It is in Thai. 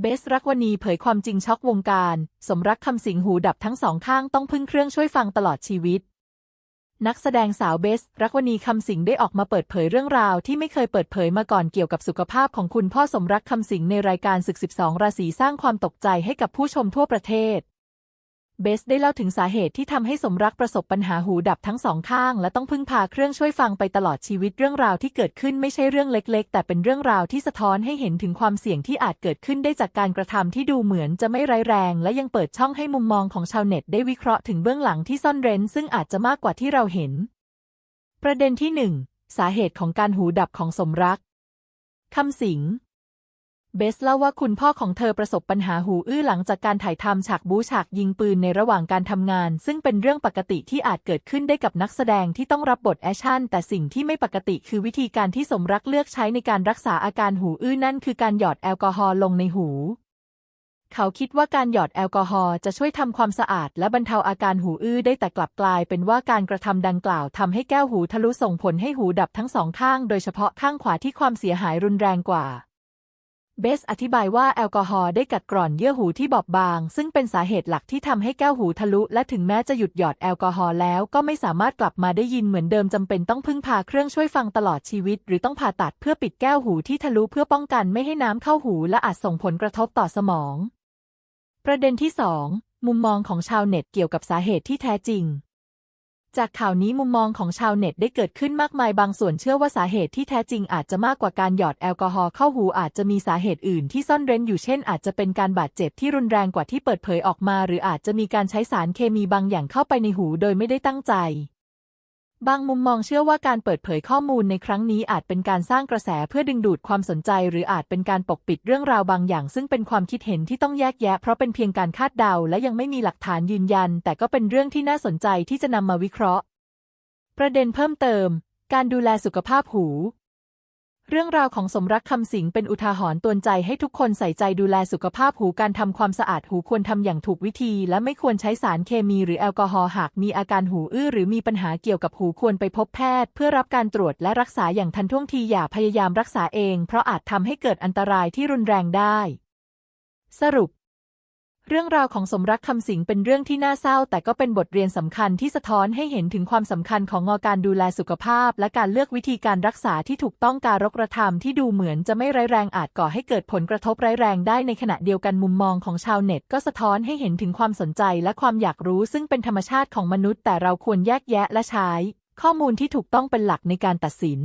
เบสรักวณีเผยความจริงช็อกวงการ สมรักคำสิงหูดับทั้งสองข้างต้องพึ่งเครื่องช่วยฟังตลอดชีวิต นักแสดงสาวเบส รักวณีคำสิงได้ออกมาเปิดเผยเรื่องราวที่ไม่เคยเปิดเผยมาก่อนเกี่ยวกับสุขภาพของคุณพ่อสมรักคำสิงในรายการศึก 12 ราศีสร้างความตกใจให้กับผู้ชมทั่วประเทศ เบสได้เล่าถึงสาเหตุที่ทำให้สมรักประสบปัญหาหูดับทั้งสองข้าง และต้องพึ่งพาเครื่องช่วยฟังไปตลอดชีวิตเรื่องราวที่เกิดขึ้นไม่ใช่เรื่องเล็ก ๆ แต่เป็นเรื่องราวที่สะท้อนให้เห็นถึงความเสี่ยงที่อาจเกิดขึ้นได้จากการกระทำที่ดูเหมือนจะไม่ร้ายแรง และยังเปิดช่องให้มุมมองของชาวเน็ตได้วิเคราะห์ถึงเบื้องหลังที่ซ่อนเร้น ซึ่งอาจจะมากกว่าที่เราเห็น ประเด็นที่หนึ่งสาเหตุของการหูดับของสมรักคำสิง เบสเล่าว่าคุณพ่อของเธอประสบปัญหาหูอื้อหลังจากการถ่ายทำฉากบู๊ฉากยิงปืนในระหว่างการทำงาน ซึ่งเป็นเรื่องปกติที่อาจเกิดขึ้นได้กับนักแสดงที่ต้องรับบทแอคชั่น แต่สิ่งที่ไม่ปกติคือวิธีการที่สมรักเลือกใช้ในการรักษาอาการหูอื้อนั่นคือการหยอดแอลกอฮอล์ลงในหู เขาคิดว่าการหยอดแอลกอฮอล์จะช่วยทำความสะอาด และบรรเทาอาการหูอื้อได้แต่กลับกลายเป็นว่าการกระทำดังกล่าวทำให้แก้วหูทะลุส่งผลให้หูดับทั้งสองข้าง โดยเฉพาะข้างขวาที่ความเสียหายรุนแรงกว่า เบสอธิบายว่าแอลกอฮอล์ได้กัดกร่อนเยื่อหูที่บอบบาง ซึ่งเป็นสาเหตุหลักที่ทำให้แก้วหูทะลุ และถึงแม้จะหยุดหยอดแอลกอฮอล์แล้วก็ไม่สามารถกลับมาได้ยินเหมือนเดิมจำเป็นต้องพึ่งพาเครื่องช่วยฟังตลอดชีวิต หรือต้องผ่าตัดเพื่อปิดแก้วหูที่ทะลุเพื่อป้องกันไม่ให้น้ำเข้าหูและอาจส่งผลกระทบต่อสมอง ประเด็นที่ 2 มุมมองของชาวเน็ตเกี่ยวกับสาเหตุที่แท้จริง จากข่าวนี้มุมมองของชาวเน็ตได้เกิดขึ้นมากมายบางส่วนเชื่อว่าสาเหตุที่แท้จริงอาจจะมากกว่าการหยอดแอลกอฮอล์เข้าหูอาจจะมีสาเหตุอื่นที่ซ่อนเร้นอยู่เช่น อาจจะเป็นการบาดเจ็บที่รุนแรงกว่าที่เปิดเผยออกมา หรืออาจจะมีการใช้สารเคมีบางอย่างเข้าไปในหูโดยไม่ได้ตั้งใจ บางมุมมองเชื่อว่าการเปิดเผยข้อมูลในครั้งนี้อาจเป็นการสร้างกระแสเพื่อดึงดูดความสนใจ หรืออาจเป็นการปกปิดเรื่องราวบางอย่าง ซึ่งเป็นความคิดเห็นที่ต้องแยกแยะ เพราะเป็นเพียงการคาดเดา และยังไม่มีหลักฐานยืนยัน แต่ก็เป็นเรื่องที่น่าสนใจที่จะนำมาวิเคราะห์ ประเด็นเพิ่มเติม การดูแลสุขภาพหู เรื่องราวของสมรักคำสิงเป็นอุทาหรณ์ตวนใจให้ทุกคนใส่ใจดูแลสุขภาพหูการทำความสะอาดหูควรทำอย่างถูกวิธี และไม่ควรใช้สารเคมีหรือแอลกอฮอล์หากมีอาการหูอื้อหรือมีปัญหาเกี่ยวกับหูควรไปพบแพทย์ เพื่อรับการตรวจและรักษาอย่างทันท่วงทีอย่าพยายามรักษาเอง เพราะอาจทำให้เกิดอันตรายที่รุนแรงได้ สรุป เรื่องราวของสมรักคำสิงเป็นเรื่องที่น่าเศร้า แต่ก็เป็นบทเรียนสำคัญที่สะท้อนให้เห็นถึงความสำคัญของงอการดูแลสุขภาพ และการเลือกวิธีการรักษาที่ถูกต้องการรกระทำที่ดูเหมือนจะไม่ร้ายแรงอาจก่อให้เกิดผลกระทบร้ายแรงได้ในขณะเดียวกันมุมมองของชาวเน็ต ก็สะท้อนให้เห็นถึงความสนใจและความอยากรู้ ซึ่งเป็นธรรมชาติของมนุษย์ แต่เราควรแยกแยะและใช้ ข้อมูลที่ถูกต้องเป็นหลักในการตัดสิน